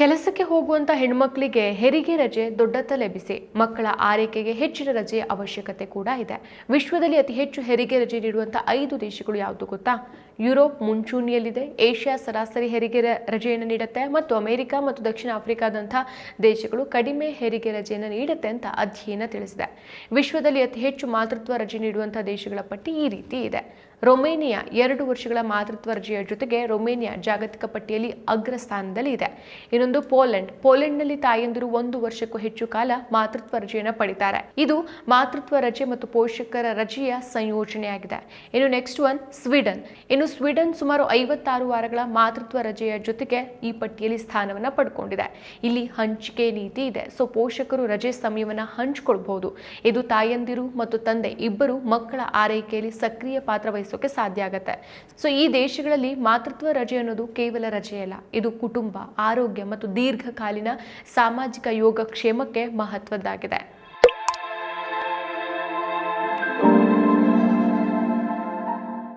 ಕೆಲಸಕ್ಕೆ ಹೋಗುವಂತ ಹೆಣ್ಮಕ್ಳಿಗೆ ಹೆರಿಗೆ ರಜೆ ದೊಡ್ಡ ತಲೆಬಿಸಿ ಮಕ್ಕಳ ಆರೈಕೆಗೆ ಹೆಚ್ಚಿನ ರಜೆಯ ಅವಶ್ಯಕತೆ ಕೂಡ ಇದೆ. ವಿಶ್ವದಲ್ಲಿ ಅತಿ ಹೆಚ್ಚು ಹೆರಿಗೆ ರಜೆ ನೀಡುವಂತ ಐದು ದೇಶಗಳು ಯಾವುದು ಗೊತ್ತಾ? ಯುರೋಪ್ ಮುಂಚೂಣಿಯಲ್ಲಿದೆ. ಏಷ್ಯಾ ಸರಾಸರಿ ಹೆರಿಗೆ ರಜೆಯನ್ನು ನೀಡುತ್ತೆ ಮತ್ತು ಅಮೆರಿಕ ಮತ್ತು ದಕ್ಷಿಣ ಆಫ್ರಿಕಾದಂಥ ದೇಶಗಳು ಕಡಿಮೆ ಹೆರಿಗೆ ರಜೆಯನ್ನು ನೀಡುತ್ತೆ ಅಂತ ಅಧ್ಯಯನ ತಿಳಿಸಿದೆ. ವಿಶ್ವದಲ್ಲಿ ಅತಿ ಹೆಚ್ಚು ಮಾತೃತ್ವ ರಜೆ ನೀಡುವಂಥ ದೇಶಗಳ ಪಟ್ಟಿ ಈ ರೀತಿ ಇದೆ. ರೊಮೇನಿಯಾ ಎರಡು ವರ್ಷಗಳ ಮಾತೃತ್ವ ರಜೆಯ ಜೊತೆಗೆ ರೊಮೇನಿಯಾ ಜಾಗತಿಕ ಪಟ್ಟಿಯಲ್ಲಿ ಅಗ್ರ ಸ್ಥಾನದಲ್ಲಿ ಇದೆ. ಇನ್ನೊಂದು ಪೋಲೆಂಡ್. ಪೋಲೆಂಡ್ನಲ್ಲಿ ತಾಯಂದಿರು ಒಂದು ವರ್ಷಕ್ಕೂ ಹೆಚ್ಚು ಕಾಲ ಮಾತೃತ್ವ ರಜೆಯನ್ನು ಪಡಿತಾರೆ. ಇದು ಮಾತೃತ್ವ ರಜೆ ಮತ್ತು ಪೋಷಕರ ರಜೆಯ ಸಂಯೋಜನೆಯಾಗಿದೆ. ಇನ್ನು ನೆಕ್ಸ್ಟ್ ಒನ್ ಸ್ವೀಡನ್ ಇನ್ನು ಸ್ವೀಡನ್ ಸುಮಾರು ಐವತ್ತಾರು ವಾರಗಳ ಮಾತೃತ್ವ ರಜೆಯ ಜೊತೆಗೆ ಈ ಪಟ್ಟಿಯಲ್ಲಿ ಸ್ಥಾನವನ್ನ ಪಡ್ಕೊಂಡಿದೆ. ಇಲ್ಲಿ ಹಂಚಿಕೆ ನೀತಿ ಇದೆ. ಸೊ ಪೋಷಕರು ರಜೆ ಸಮಯವನ್ನು ಹಂಚಿಕೊಳ್ಬಹುದು. ಇದು ತಾಯಂದಿರು ಮತ್ತು ತಂದೆ ಇಬ್ಬರು ಮಕ್ಕಳ ಆರೈಕೆಯಲ್ಲಿ ಸಕ್ರಿಯ ಪಾತ್ರ ವಹಿಸೋಕೆ ಸಾಧ್ಯ ಆಗುತ್ತೆ. ಸೊ ಈ ದೇಶಗಳಲ್ಲಿ ಮಾತೃತ್ವ ರಜೆ ಅನ್ನೋದು ಕೇವಲ ರಜೆಯಲ್ಲ ಇದು ಕುಟುಂಬ, ಆರೋಗ್ಯ ಮತ್ತು ದೀರ್ಘಕಾಲೀನ ಸಾಮಾಜಿಕ ಯೋಗಕ್ಷೇಮಕ್ಕೆ ಮಹತ್ವದ್ದಾಗಿದೆ.